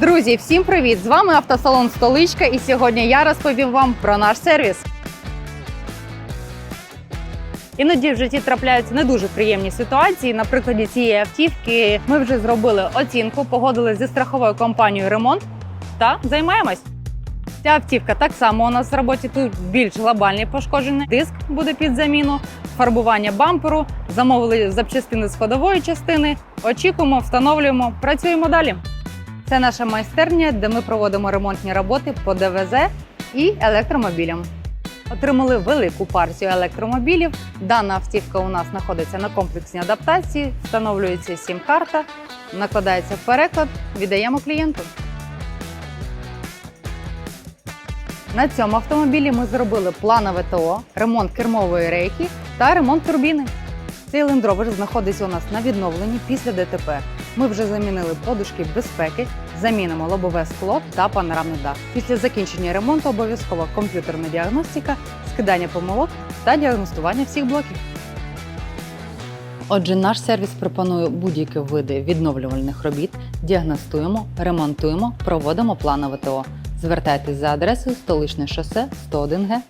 Друзі, всім привіт! З вами автосалон Столичка, і сьогодні я розповім вам про наш сервіс. Іноді в житті трапляються не дуже приємні ситуації. На прикладі цієї автівки ми вже зробили оцінку, погодились зі страховою компанією ремонт та займаємось. Ця автівка так само у нас в роботі. Тут більш глобальні пошкодження. Диск буде під заміну, фарбування бамперу, замовили запчастини з ходової частини. Очікуємо, встановлюємо, працюємо далі. Це наша майстерня, де ми проводимо ремонтні роботи по ДВЗ і електромобілям. Отримали велику партію електромобілів. Дана автівка у нас знаходиться на комплексній адаптації, встановлюється сім-карта, накладається переклад, віддаємо клієнту. На цьому автомобілі ми зробили планове ТО, ремонт кермової рейки та ремонт турбіни. Цей лендровер знаходиться у нас на відновленні після ДТП. Ми вже замінили подушки безпеки, замінимо лобове скло та панорамний дах. Після закінчення ремонту обов'язкова комп'ютерна діагностика, скидання помилок та діагностування всіх блоків. Отже, наш сервіс пропонує будь-які види відновлювальних робіт, діагностуємо, ремонтуємо, проводимо планове ТО. Звертайтесь за адресою столичне шосе 101 Г.